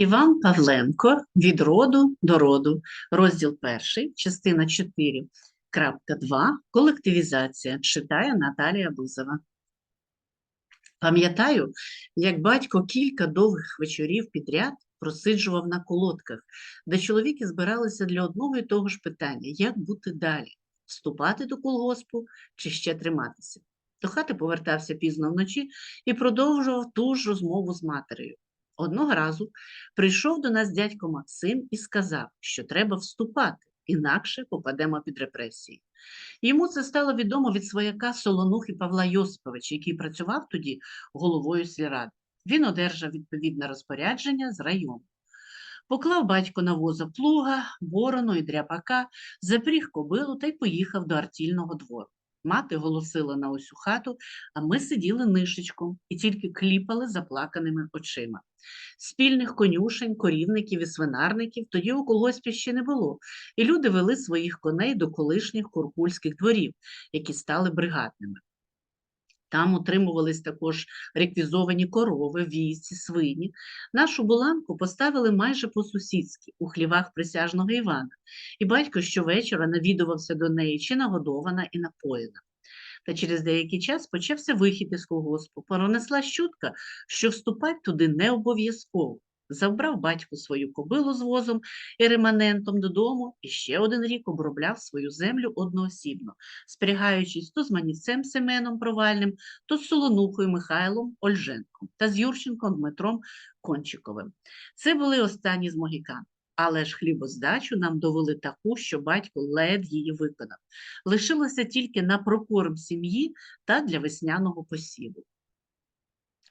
Іван Павленко від роду до роду, розділ перший, частина 4.2, колективізація, читає Наталія Бузова. Пам'ятаю, як батько кілька довгих вечорів підряд просиджував на колодках, де чоловіки збиралися для одного і того ж питання, як бути далі, вступати до колгоспу чи ще триматися. До хати повертався пізно вночі і продовжував ту ж розмову з матерею. Одного разу прийшов до нас дядько Максим і сказав, що треба вступати, інакше попадемо під репресії. Йому це стало відомо від свояка Солонухи Павла Йосиповича, який працював тоді головою сільради. Він одержав відповідне розпорядження з району. Поклав батько на воза плуга, борону і дряпака, запріг кобилу та й поїхав до артільного двору. Мати голосила на усю хату, а ми сиділи нишечком і тільки кліпали заплаканими очима. Спільних конюшень, корівників і свинарників тоді у колгоспі ще не було, і люди вели своїх коней до колишніх куркульських дворів, які стали бригадними. Там утримувались також реквізовані корови, війці, свині. Нашу буланку поставили майже по-сусідськи у хлівах присяжного Івана, і батько щовечора навідувався до неї чи нагодована і напоєна. Та через деякий час почався вихід із колгоспу. Пронесла щутка, що вступати туди не обов'язково. Забрав батько свою кобилу з возом і реманентом додому і ще один рік обробляв свою землю одноосібно, спрягаючись то з манівцем Семеном Провальним, то з Солонухою Михайлом Ольженком та з Юрченком Дмитром Кончиковим. Це були останні з могікан. Але ж хлібоздачу нам довели таку, що батько лед її виконав. Лишилося тільки на прокорм сім'ї та для весняного посіву.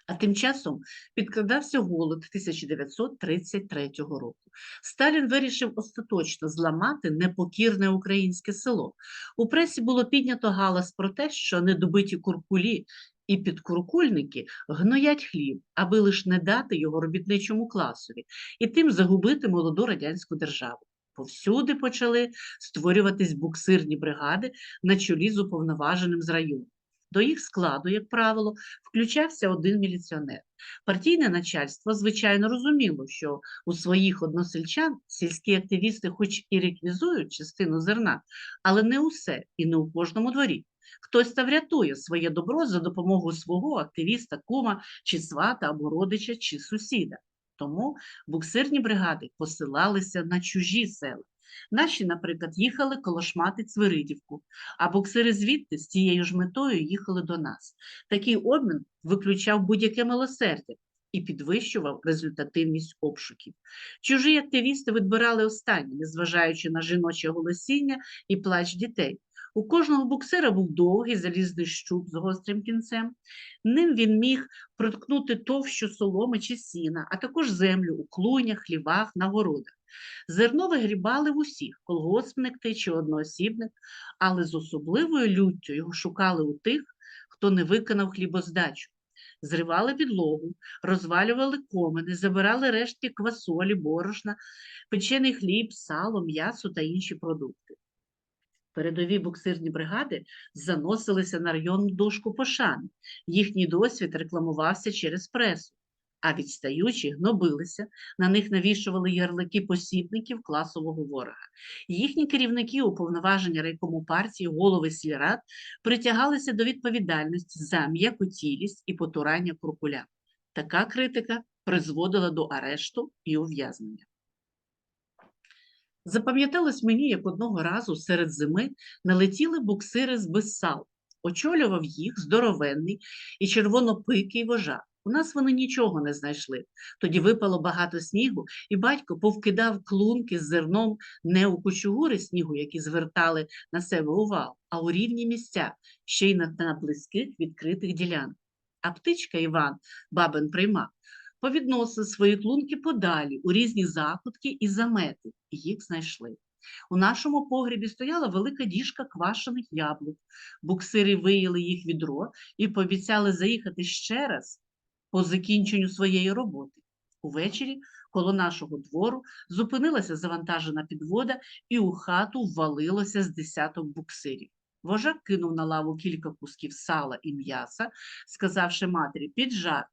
А тим часом підкрадався голод 1933 року. Сталін вирішив остаточно зламати непокірне українське село. У пресі було піднято галас про те, що недобиті куркулі і підкуркульники гноять хліб, аби лиш не дати його робітничому класові і тим загубити молоду радянську державу. Повсюди почали створюватись буксирні бригади на чолі з уповноваженим з району. До їх складу, як правило, включався один міліціонер. Партійне начальство, звичайно, розуміло, що у своїх односельчан сільські активісти хоч і реквізують частину зерна, але не усе і не у кожному дворі. Хтось та врятує своє добро за допомогою свого активіста, кума, чи свата, або родича, чи сусіда. Тому буксирні бригади посилалися на чужі села. Наші, наприклад, їхали колошмати Цвиридівку, а боксири звідти з цією ж метою їхали до нас. Такий обмін виключав будь-яке милосердя і підвищував результативність обшуків. Чужі активісти відбирали останні, незважаючи на жіноче голосіння і плач дітей. У кожного буксира був довгий залізний щуп з гострим кінцем. Ним він міг проткнути товщу соломи чи сіна, а також землю у клунях, хлівах, на городах. Зерно вигрібали в усіх колгоспник ти чи одноосібник, але з особливою люттю його шукали у тих, хто не виконав хлібоздачу. Зривали підлогу, розвалювали комини, забирали рештки квасолі, борошна, печений хліб, сало, м'ясо та інші продукти. Передові буксирні бригади заносилися на районну дошку пошани. Їхній досвід рекламувався через пресу, а відстаючі гнобилися, на них навішували ярлики посібників класового ворога. Їхні керівники, уповноваження райкому партії, голови сільрад притягалися до відповідальності за м'якотілість і потурання куркуля. Така критика призводила до арешту і ув'язнення. Запам'яталось мені, як одного разу серед зими налетіли буксири з безсал. Очолював їх здоровенний і червонопикий вожак. У нас вони нічого не знайшли. Тоді випало багато снігу, і батько повкидав клунки з зерном не у кучугури снігу, які звертали на себе увагу, а у рівні місця, ще й на, близьких відкритих ділянках. А птичка Іван, бабин приймак, повідносив свої клунки подалі у різні закутки і замети, і їх знайшли. У нашому погрібі стояла велика діжка квашених яблук. Буксири виїли їх відро і пообіцяли заїхати ще раз по закінченню своєї роботи. Увечері коло нашого двору зупинилася завантажена підвода, і у хату ввалилося з десяток буксирів. Вожак кинув на лаву кілька кусків сала і м'яса, сказавши матері під жар,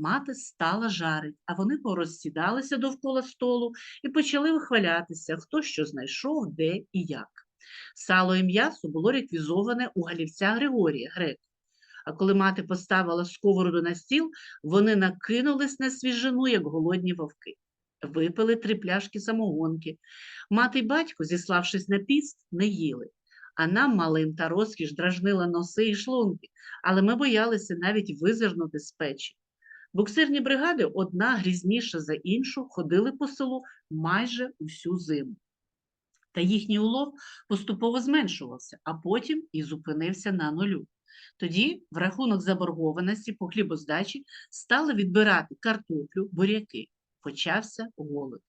Мати стала жарить, а вони порозсідалися довкола столу і почали вихвалятися, хто що знайшов, де і як. Сало і м'ясо було реквізоване у галівця Григорія Грека. А коли мати поставила сковороду на стіл, вони накинулись на свіжину, як голодні вовки. Випили три пляшки самогонки. Мати й батько, зіславшись на піст, не їли. А нам, малим та розкіш, дражнила носи і шлунки, але ми боялися навіть визирнути з печі. Буксирні бригади, одна грізніша за іншу, ходили по селу майже усю зиму. Та їхній улов поступово зменшувався, а потім і зупинився на нулю. Тоді, в рахунок заборгованості по хлібоздачі, стали відбирати картоплю, буряки. Почався голод.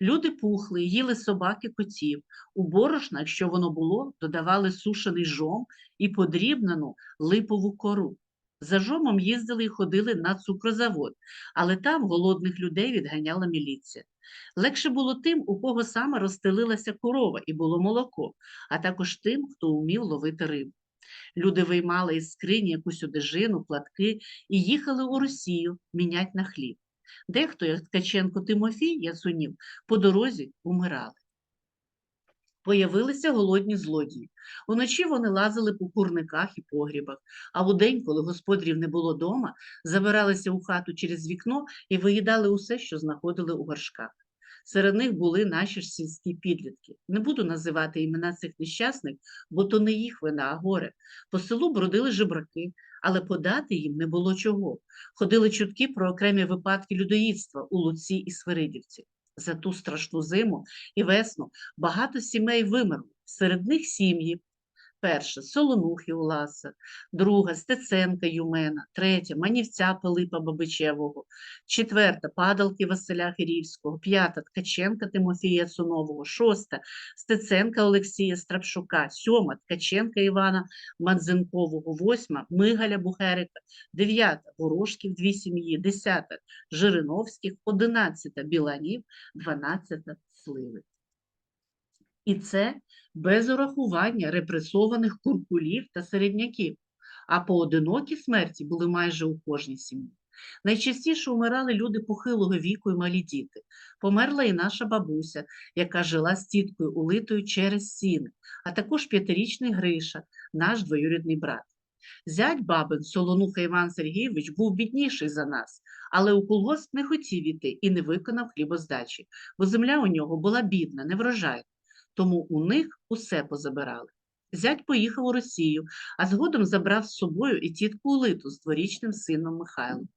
Люди пухли, їли собаки котів. У борошна, якщо воно було, додавали сушений жом і подрібнену липову кору. За жомом їздили і ходили на цукрозавод, але там голодних людей відганяла міліція. Легше було тим, у кого саме розстелилася корова і було молоко, а також тим, хто вмів ловити рибу. Люди виймали із скрині якусь одежину, платки і їхали у Росію мінять на хліб. Дехто, як Ткаченко Тимофій Ясунів, по дорозі умирали. Появилися голодні злодії. Уночі вони лазили по курниках і погрібах, а удень, коли господарів не було дома, забиралися у хату через вікно і виїдали усе, що знаходили у горшках. Серед них були наші ж сільські підлітки. Не буду називати імена цих нещасних, бо то не їх вина, а горе. По селу бродили жебраки, але подати їм не було чого. Ходили чутки про окремі випадки людоїдства у Луці і Свиридівці. За ту страшну зиму і весну багато сімей вимерло. Серед них сім'ї. Перша Солонухи Уласа, друга Стеценка Юмена, третя Манівця Пилипа Бабичевого, четверта Падалки Василя Хирівського, п'ята Ткаченка Тимофія Цунового, шоста Стеценка Олексія Страпшука, сьома Ткаченка Івана Мадзенкового, восьма Мигаля Бухерика, дев'ята Горошків дві сім'ї, десята Жириновських, одинадцята Біланів, дванадцята Сливи. І це без урахування репресованих куркулів та середняків, а поодинокі смерті були майже у кожній сім'ї. Найчастіше умирали люди похилого віку і малі діти. Померла і наша бабуся, яка жила з тіткою улитою через сіни, а також п'ятирічний Гриша, наш двоюрідний брат. Зять бабин Солонуха Іван Сергійович був бідніший за нас, але у колгосп не хотів іти і не виконав хлібоздачі, бо земля у нього була бідна, неврожайна тому у них усе позабирали. Зять поїхав у Росію, а згодом забрав з собою і тітку Улиту з дворічним сином Михайлом.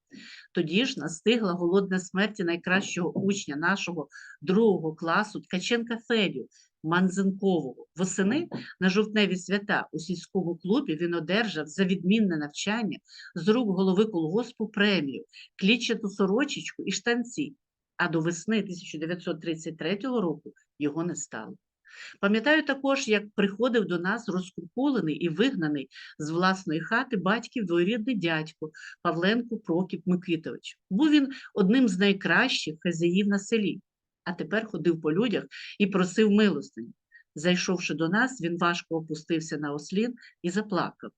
Тоді ж настигла голодна смерті найкращого учня нашого другого класу Ткаченка Федю Манзенкового. Восени на жовтневі свята у сільському клубі він одержав за відмінне навчання з рук голови колгоспу премію, клітчату сорочечку і штанці, а до весни 1933 року його не стало. Пам'ятаю також, як приходив до нас розкуркулений і вигнаний з власної хати батьків двоюрідний дядько Павленко Прокіп Микитович. Був він одним з найкращих хазяїв на селі, а тепер ходив по людях і просив милостині. Зайшовши до нас, він важко опустився на ослін і заплакав.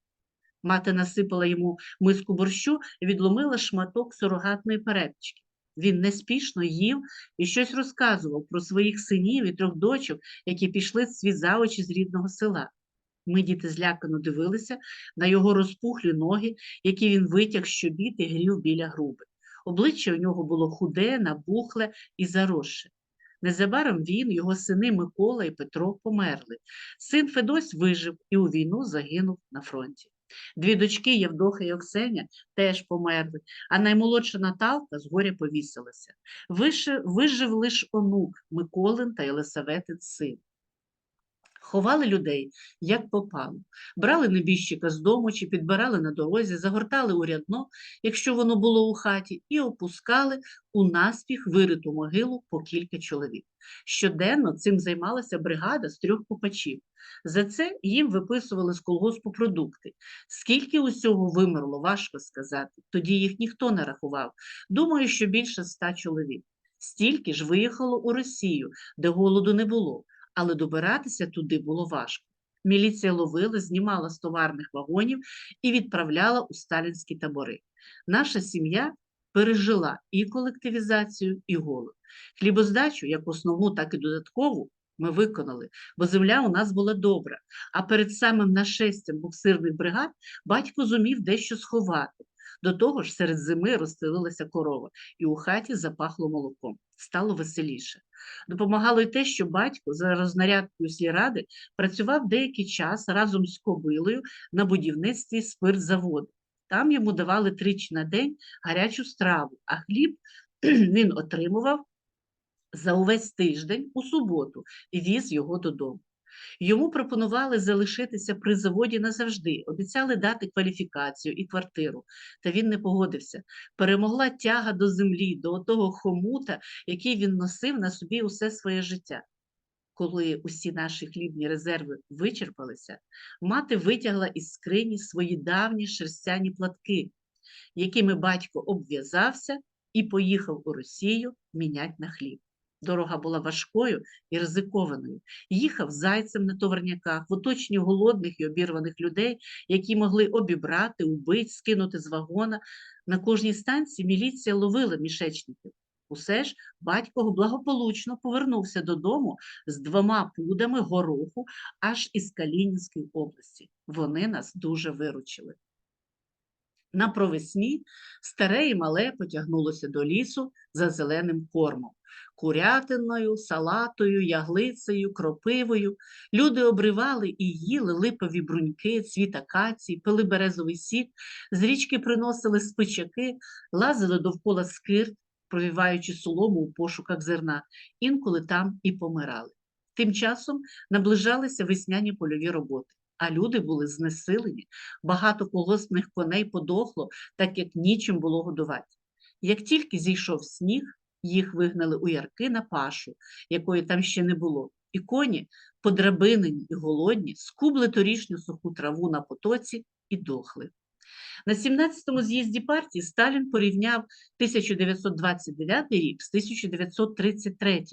Мати насипала йому миску борщу і відломила шматок сурогатної перепічки. Він неспішно їв і щось розказував про своїх синів і трьох дочок, які пішли світ за очі з рідного села. Ми, діти, злякано дивилися на його розпухлі ноги, які він витяг з чобіт і грів біля груби. Обличчя у нього було худе, набухле і заросше. Незабаром він, його сини Микола і Петро померли. Син Федось вижив і у війну загинув на фронті. Дві дочки Євдоха і Оксеня теж померли, а наймолодша Наталка з горя повісилася. Вижив лиш онук Миколин та Єлисаветин син. Ховали людей, як попало. Брали небіжчика з дому чи підбирали на дорозі, загортали у рядно, якщо воно було у хаті, і опускали у наспіх вириту могилу по кілька чоловік. Щоденно цим займалася бригада з трьох копачів. За це їм виписували з колгоспу продукти. Скільки усього вимерло, важко сказати. Тоді їх ніхто не рахував. Думаю, що більше ста чоловік. Стільки ж виїхало у Росію, де голоду не було, але добиратися туди було важко. Міліція ловила, знімала з товарних вагонів і відправляла у сталінські табори. Наша сім'я пережила і колективізацію, і голод. Хлібоздачу, як основну, так і додаткову, ми виконали, бо земля у нас була добра. А перед самим нашестям буксирних бригад батько зумів дещо сховати. До того ж, серед зими розстелилася корова, і у хаті запахло молоком. Стало веселіше. Допомагало й те, що батько за рознарядкою сільради працював деякий час разом з кобилою на будівництві спиртзаводу. Там йому давали тричі на день гарячу страву, а хліб він отримував за увесь тиждень у суботу і віз його додому. Йому пропонували залишитися при заводі назавжди, обіцяли дати кваліфікацію і квартиру, та він не погодився. Перемогла тяга до землі, до того хомута, який він носив на собі усе своє життя. Коли усі наші хлібні резерви вичерпалися, мати витягла із скрині свої давні шерстяні платки, якими батько обв'язався і поїхав у Росію мінять на хліб. Дорога була важкою і ризикованою. Їхав зайцем на товарняках, в оточенні голодних і обірваних людей, які могли обібрати, убити, скинути з вагона. На кожній станції міліція ловила мішечників. Усе ж батько благополучно повернувся додому з двома пудами гороху аж із Калінінської області. Вони нас дуже виручили. На провесні старе і мале потягнулося до лісу за зеленим кормом. Курятиною, салатою, яглицею, кропивою. Люди обривали і їли липові бруньки, цвіт акації, пили березовий сік, з річки приносили спичаки, лазили довкола скирт, провіваючи солому у пошуках зерна, інколи там і помирали. Тим часом наближалися весняні польові роботи, а люди були знесилені, багато колгоспних коней подохло, так як нічим було годувати. Як тільки зійшов сніг, їх вигнали у ярки на пашу, якої там ще не було, і коні, подрабинені і голодні, скубли торішню суху траву на потоці і дохли. На 17-му з'їзді партії Сталін порівняв 1929 рік з 1933.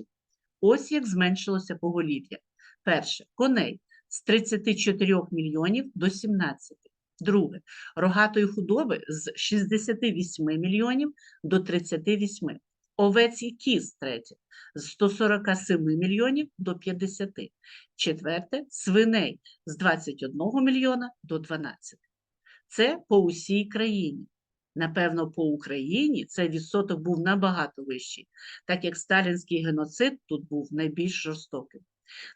Ось як зменшилося поголів'я. Перше коней з 34 мільйонів до 17. Друге рогатої худоби з 68 мільйонів до 38. Овець і кіз третє з 147 мільйонів до 50. Четверте свиней з 21 мільйона до 12. Це по усій країні. Напевно, по Україні цей відсоток був набагато вищий, так як сталінський геноцид тут був найбільш жорстоким.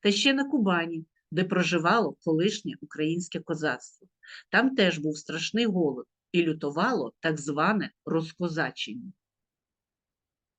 Та ще на Кубані, де проживало колишнє українське козацтво. Там теж був страшний голод і лютувало так зване розкозачення.